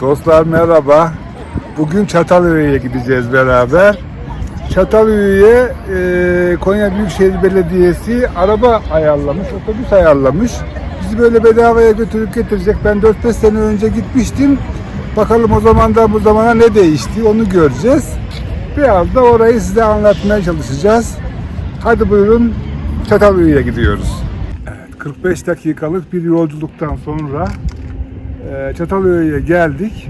Dostlar merhaba. Bugün Çatalhöyük'e gideceğiz beraber. Çatalhöyük'e e, Konya Büyükşehir Belediyesi araba ayarlamış, otobüs ayarlamış. Bizi böyle bedavaya götürüp getirecek. Ben 4-5 sene önce gitmiştim. Bakalım o zamandan bu zamana ne değişti onu göreceğiz. Biraz da orayı size anlatmaya çalışacağız. Hadi buyurun Çatalhöyük'e gidiyoruz. Evet, 45 dakikalık bir yolculuktan sonra Çatalhöyük'e geldik.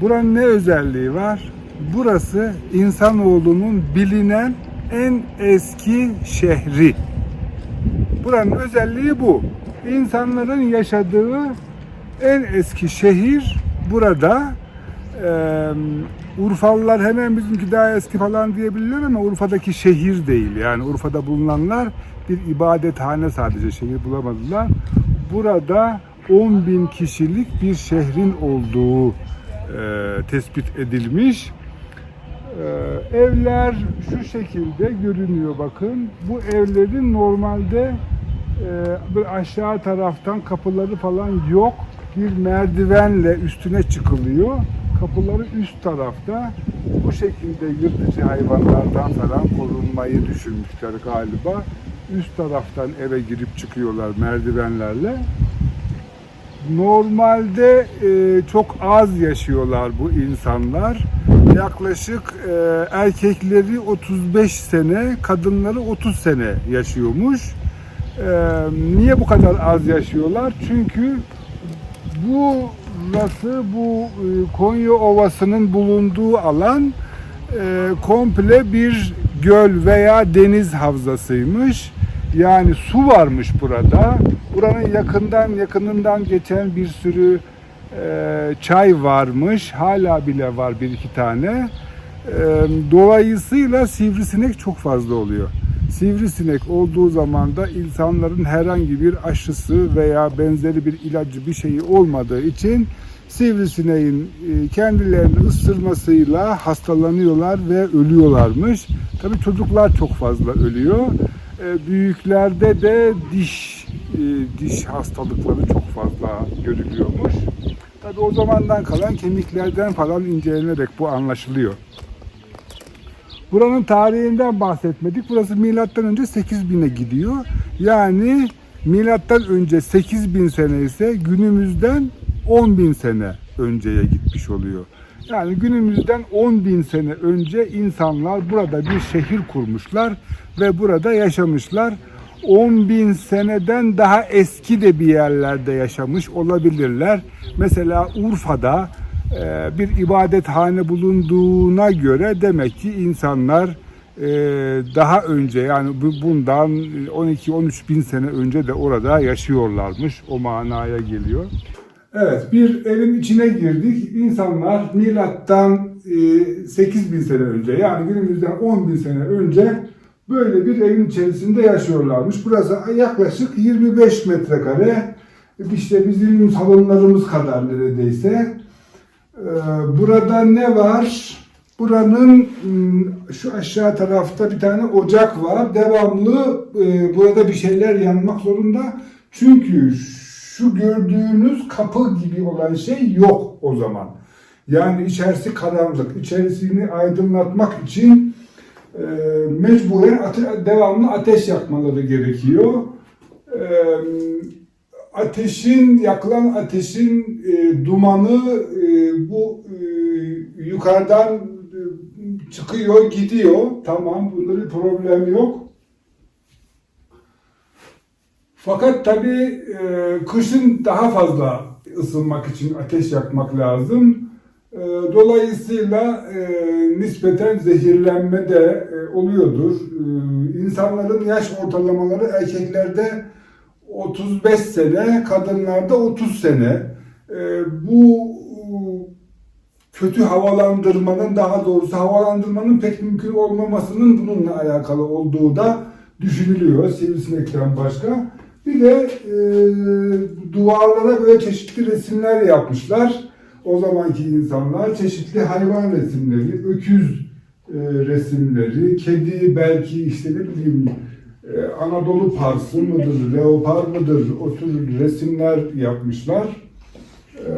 Buranın ne özelliği var? Burası insanoğlunun bilinen en eski şehri. Buranın özelliği bu. İnsanların yaşadığı en eski şehir burada. Ee, Urfalılar hemen bizimki daha eski falan diyebilirler ama Urfa'daki şehir değil. Yani Urfa'da bulunanlar bir ibadethane sadece şehir bulamadılar. Burada 10 bin kişilik bir şehrin olduğu e, tespit edilmiş. Ee, evler şu şekilde görünüyor bakın. Bu evlerin normalde e, bir aşağı taraftan kapıları falan yok. Bir merdivenle üstüne çıkılıyor. Kapıları üst tarafta. Bu şekilde yırtıcı hayvanlardan falan korunmayı düşünmüşler galiba. Üst taraftan eve girip çıkıyorlar merdivenlerle. Normalde e, çok az yaşıyorlar bu insanlar. Yaklaşık e, erkekleri 35 sene, kadınları 30 sene yaşıyormuş. E, niye bu kadar az yaşıyorlar? Çünkü burası bu e, Konya Ovası'nın bulunduğu alan e, komple bir göl veya deniz havzasıymış. Yani su varmış burada. Buranın yakından yakınından geçen bir sürü e, çay varmış. Hala bile var bir iki tane. E, dolayısıyla sivrisinek çok fazla oluyor. Sivrisinek olduğu zaman da insanların herhangi bir aşısı veya benzeri bir ilacı bir şeyi olmadığı için sivrisineğin e, kendilerini ısırmasıyla hastalanıyorlar ve ölüyorlarmış. Tabii çocuklar çok fazla ölüyor. E, Büyüklerde de diş e, diş hastalıkları çok fazla görülüyormuş. Tabii o zamandan kalan kemiklerden falan incelenerek bu anlaşılıyor. Buranın tarihinden bahsetmedik. Burası milattan önce 8000'e gidiyor. Yani milattan önce 8000 sene ise günümüzden 10.000 sene önceye gitmiş oluyor. Yani günümüzden 10.000 sene önce insanlar burada bir şehir kurmuşlar ve burada yaşamışlar. 10.000 seneden daha eski de bir yerlerde yaşamış olabilirler. Mesela Urfa'da e, bir ibadethane bulunduğuna göre demek ki insanlar e, daha önce yani bu- bundan 12-13 bin sene önce de orada yaşıyorlarmış. O manaya geliyor. Evet, bir evin içine girdik. İnsanlar milattan e, 8 bin sene önce yani günümüzden 10 bin sene önce böyle bir evin içerisinde yaşıyorlarmış. Burası yaklaşık 25 metrekare. İşte bizim salonlarımız kadar neredeyse. Ee, Burada ne var? Buranın ım, şu aşağı tarafta bir tane ocak var. Devamlı e, burada bir şeyler yanmak zorunda. Çünkü şu gördüğünüz kapı gibi olan şey yok o zaman. Yani içerisi karanlık. İçerisini aydınlatmak için e, mecburen ate- devamlı ateş yakmaları gerekiyor. E, ateşin yakılan ateşin e, dumanı e, bu e, yukarıdan e, çıkıyor gidiyor tamam bunda bir problem yok fakat tabi e, kışın daha fazla ısınmak için ateş yakmak lazım E, dolayısıyla e, nispeten zehirlenme de oluyordur E, insanların yaş ortalamaları erkeklerde 35 sene, kadınlarda 30 sene. Bu kötü havalandırmanın, daha doğrusu havalandırmanın pek mümkün olmamasının bununla alakalı olduğu da düşünülüyor sivrisinekten başka. Bir de e, duvarlara böyle çeşitli resimler yapmışlar. O zamanki insanlar çeşitli hayvan resimleri, öküz e, resimleri, kedi belki işte ne bileyim e, Anadolu parsı mıdır, leopar mıdır o tür resimler yapmışlar. E,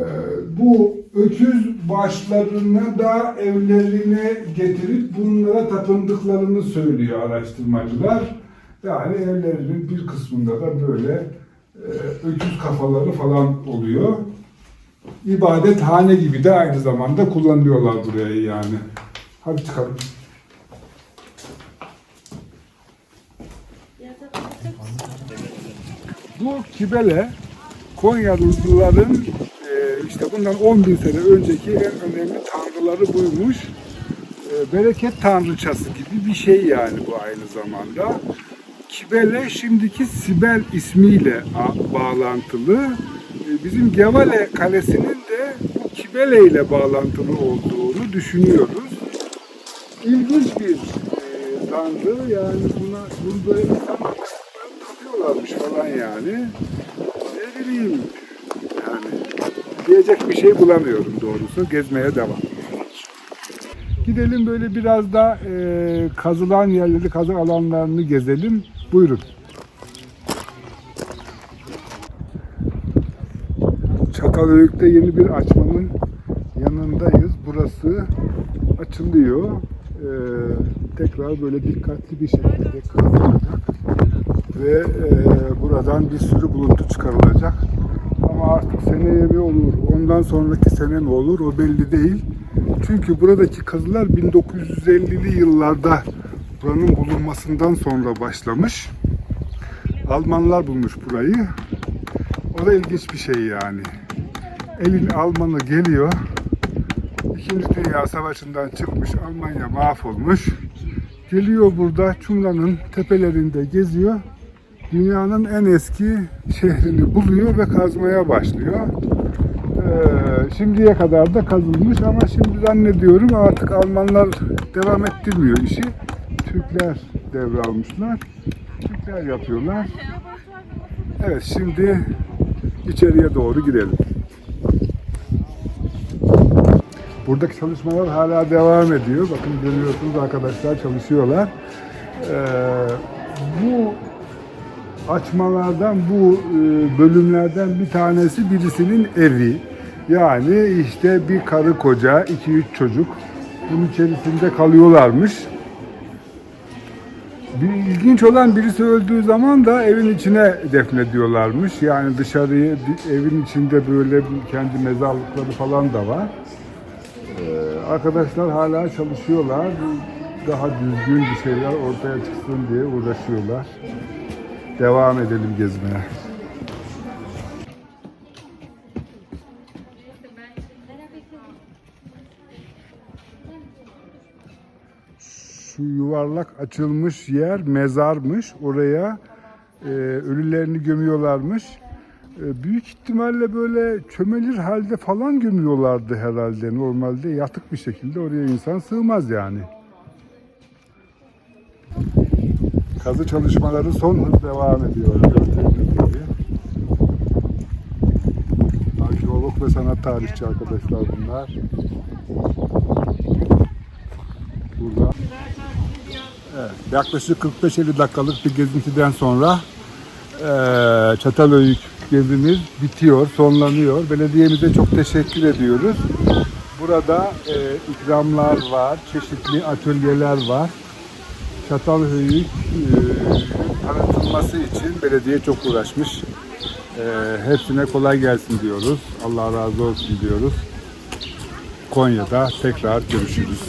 bu öküz başlarına da evlerine getirip bunlara tapındıklarını söylüyor araştırmacılar. Yani evlerinin bir kısmında da böyle e, öküz kafaları falan oluyor. İbadethane gibi de aynı zamanda kullanıyorlar burayı yani. Hadi çıkalım. Bu kibele Konyalıların e, işte bundan 10 bin sene önceki en önemli tanrıları buymuş. E, bereket tanrıçası gibi bir şey yani bu aynı zamanda. Kibele şimdiki Sibel ismiyle bağlantılı. E, bizim Gevale Kalesi'nin de bu Kibele ile bağlantılı olduğunu düşünüyoruz. İlginç bir e, yani buna böyle insanlar tapıyorlarmış falan yani. Ne bileyim yani diyecek bir şey bulamıyorum doğrusu. Gezmeye devam. Gidelim böyle biraz da e, kazılan yerleri, kazı alanlarını gezelim. Buyurun. Çatalhöyük'te yeni bir açmanın yanındayız. Burası açılıyor. Ee, tekrar böyle dikkatli bir şekilde kazılacak. Ve e, buradan bir sürü buluntu çıkarılacak. Ama artık seneye mi olur, ondan sonraki sene mi olur o belli değil. Çünkü buradaki kazılar 1950'li yıllarda buranın bulunmasından sonra başlamış. Almanlar bulmuş burayı. O da ilginç bir şey yani. Elin Almanı geliyor. İkinci Dünya Savaşı'ndan çıkmış Almanya mahvolmuş. Geliyor burada Çumra'nın tepelerinde geziyor. Dünyanın en eski şehrini buluyor ve kazmaya başlıyor. Ee, şimdiye kadar da kazılmış ama şimdi zannediyorum artık Almanlar devam ettirmiyor işi. Türkler devralmışlar. Türkler yapıyorlar. Evet şimdi içeriye doğru gidelim. Buradaki çalışmalar hala devam ediyor. Bakın görüyorsunuz arkadaşlar çalışıyorlar. Ee, bu açmalardan, bu e, bölümlerden bir tanesi birisinin evi. Yani işte bir karı koca, iki üç çocuk bunun içerisinde kalıyorlarmış. Bir ilginç olan birisi öldüğü zaman da evin içine defnediyorlarmış. Yani dışarıyı evin içinde böyle kendi mezarlıkları falan da var. Ee, arkadaşlar hala çalışıyorlar. Daha düzgün bir şeyler ortaya çıksın diye uğraşıyorlar. Devam edelim gezmeye. Yuvarlak açılmış yer mezarmış. Oraya e, ölülerini gömüyorlarmış. E, büyük ihtimalle böyle çömelir halde falan gömüyorlardı herhalde. Normalde yatık bir şekilde oraya insan sığmaz yani. Kazı çalışmaları son hız devam ediyor. Arkeolog ve sanat tarihçi arkadaşlar bunlar. Burada. Evet, yaklaşık 45-50 dakikalık bir gezintiden sonra eee Çatalhöyük gezimiz bitiyor, sonlanıyor. Belediyemize çok teşekkür ediyoruz. Burada eee, ikramlar var, çeşitli atölyeler var. Çatalhöyük eee, tanıtılması için belediye çok uğraşmış. Eee, hepsine kolay gelsin diyoruz. Allah razı olsun diyoruz. Konya'da tekrar görüşürüz.